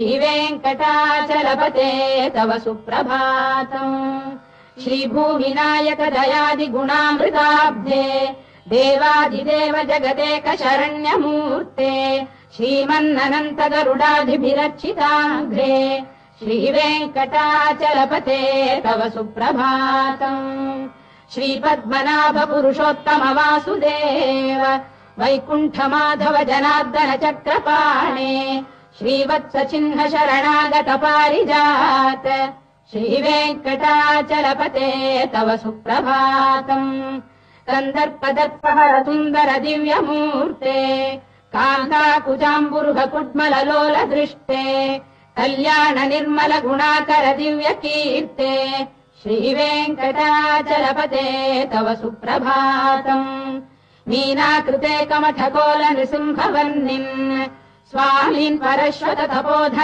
श्रीवेङ्कटाचलपते तव सुप्रभातम्। श्रीभूमिनायक दयादिगुणामृताब्धे देवादिदेव जगदेक शरण्यमूर्ते श्रीमन्ननन्त गरुडाधिभिरर्चिताघ्रे श्रीवेङ्कटाचलपते तव सुप्रभातम्। श्रीपद्मनाभ पुरुषोत्तम वासुदेव वैकुण्ठ माधव जनार्दन चक्रपाणे श्रीवत्स चिह्न शरणागत पारिजात श्रीवेङ्कटाचलपते तव सुप्रभातम् कन्दर्पदर्पहर सुन्दर दिव्यमूर्ते कान्ताकुजाम्बुरुह कुड्मललोल दृष्टे कल्याण निर्मल गुणाकर दिव्य कीर्ते श्रीवेङ्कटाचलपते तव सुप्रभातम् मीनाकृते कमठकोल नृसिंहवर्णिन् स्वामीन् परश्वत तपोधर